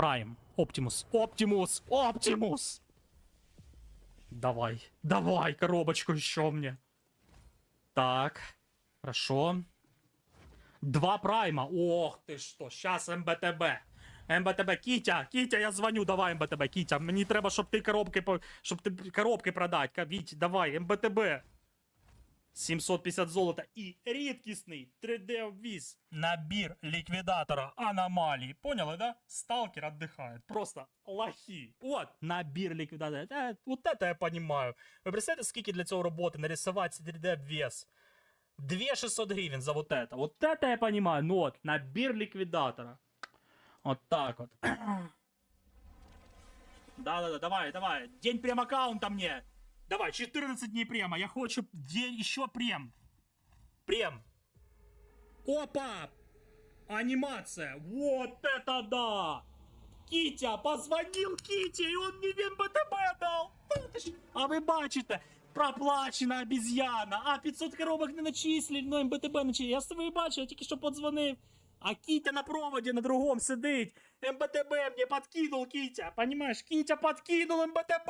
Прайм. Оптимус. Оптимус. Оптимус. Давай. Давай коробочку еще мне. Так. Хорошо. Два прайма. Ох ты что, сейчас МБТБ. МБТБ, Кітя, Кітя, я дзвоню, давай МБТБ, Кітя. Мені треба, щоб ти коробки, щоб ти коробки продать. Ка- давай, МБТБ. 750 золота і рідкісний 3D-віз. Набір ліквідатора аномалій. Поняли, да? Сталкер отдыхает. Просто лохи. Вот, набір ліквідатора. Е, вот это я понимаю. Ви представляєте, скільки для цього роботи нарисувати 3D-вес? 2600 гривен за вот это. Вот это я понимаю. Ну вот, набір ліквідатора. Вот так вот. Да-да-да, давай, давай. День прем аккаунта мне. Давай, 14 дней према. Я хочу день еще прем. Прем. Опа! Анимация. Вот это да! Кітя, позвонил Кіті, і он мені в МБТБ дав. Та ти ж- А ви бачите, проплачена обезьяна, а 500 коробок не начислили, ну МБТБ начислили. Я з тобою бачив, я тільки що подзвонив. А Кітя на проводі на другому сидить. МБТБ мне подкинул Кітя, понимаешь? Кітя подкинул МБТБ.